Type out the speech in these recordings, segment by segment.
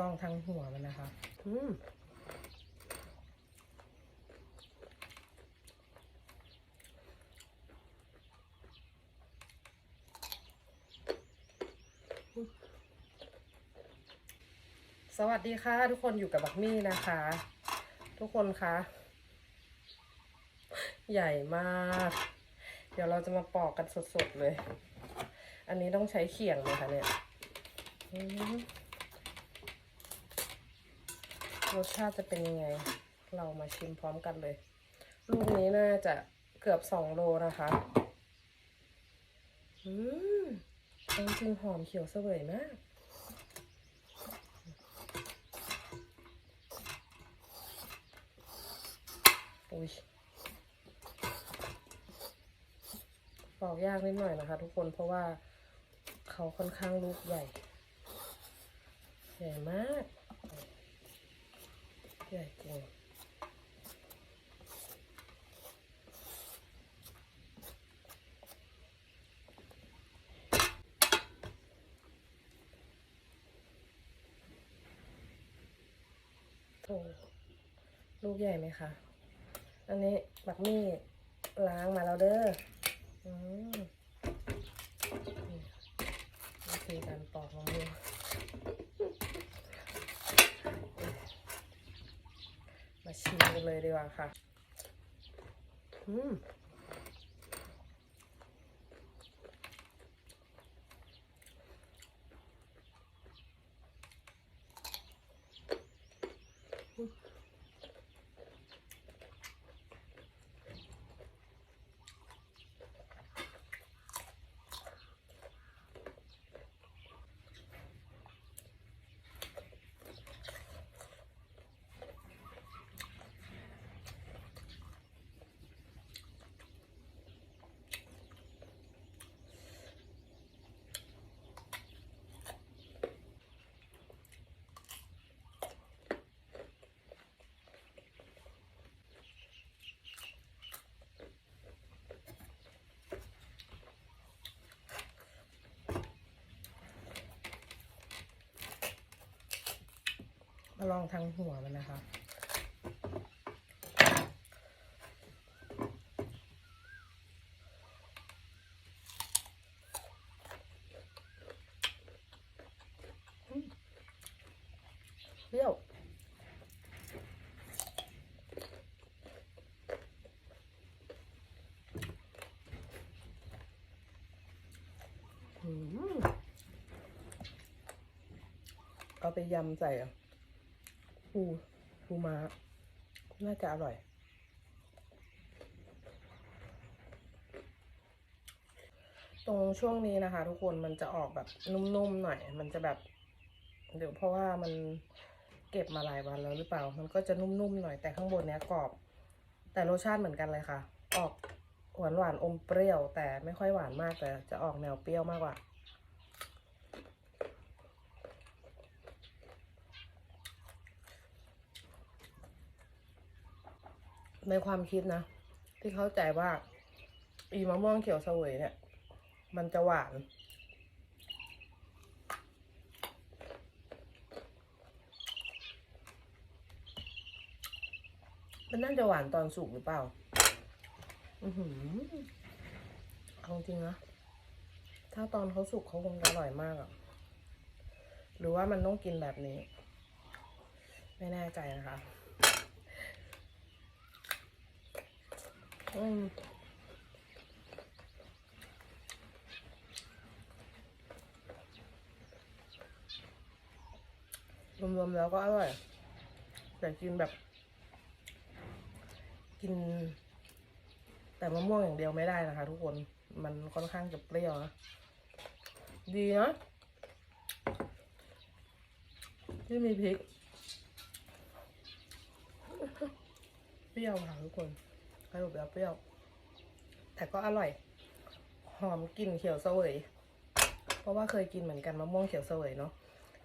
ลองทางหัวมันนะคะอืมสวัสดีค่ะ ทุกคนอยู่กับบักมี่นะคะ ทุกคนคะ ใหญ่มาก เดี๋ยวเราจะมาปอกกันสดๆเลย อันนี้ต้องใช้เขียงเลยค่ะเนี่ย รสชาติจะเป็นยังไง เรามาชิมพร้อมกันเลย ลูกนี้น่าจะเกือบสองโลนะคะ อืมจริงๆหอมเขียวเสวยมาก อุ้ยปอกยากนิดหน่อยนะคะ ทุกคนเพราะว่าเขาค่อนข้างลูกใหญ่ ใหญ่มาก ใหญ่จริงโอ้ลูกใหญ่ไหมคะ อันนี้บักมี่ล้างมาแล้วเด้ออืมนี่วิธีการปอกมะม่วงมา ชิมกันเลยดีกว่าค่ะ อืมอืม ลองทางหัวมันนะคะอืมเปรี้ยวอืมเอาไปยำใส่อะ ปูปูม้าน่าจะอร่อยตรงช่วงนี้นะคะ ทุกคนมันจะออกแบบนุ่มๆหน่อย มันจะแบบเดี๋ยวเพราะว่ามันเก็บมาหลายวันแล้วหรือเปล่า มันก็จะนุ่มๆหน่อยแต่ข้างบนเนี้ยกรอบ แต่รสชาติเหมือนกันเลยค่ะ ออกหวานหวานๆอมเปรี้ยว แต่ไม่ค่อยหวานมากแต่จะออกแนวเปรี้ยวมากกว่า ในความคิดนะ ที่เข้าใจว่า อีมะม่วงเขียวเสวยเนี่ย มันจะหวาน มันน่าจะหวานตอนสุกหรือเปล่า อือหือเอาจริงนะถ้าตอนเขาสุกเขาคงจะอร่อยมากอะหรือว่ามันต้องกินแบบนี้ ไม่แน่ใจนะคะ อืม รวมๆแล้วก็อร่อย แต่กินแบบ กิน แต่มะม่วงอย่างเดียวไม่ได้นะคะ ทุกคนมันค่อนข้างจะเปรี้ยวนะดีนะที่มีพริก เปรี้ยวค่ะทุกคน สรุปแล้วเปรี้ยวแต่ก็อร่อย หอมกลิ่นเขียวเสวยเพราะว่าเคยกินเหมือนกันมะม่วงเขียวเสวยเนาะ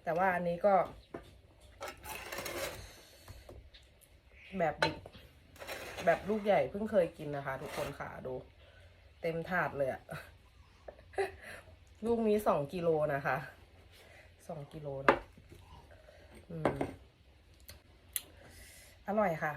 แต่ว่าอันนี้ก็ แบบดิบแบบลูกใหญ่เพิ่งเคยกินนะคะ ทุกคนค่ะดู เต็มถาดเลยอะลูกนี้สองกิโลนะคะสองกิโลนะอืมอร่อยค่ะ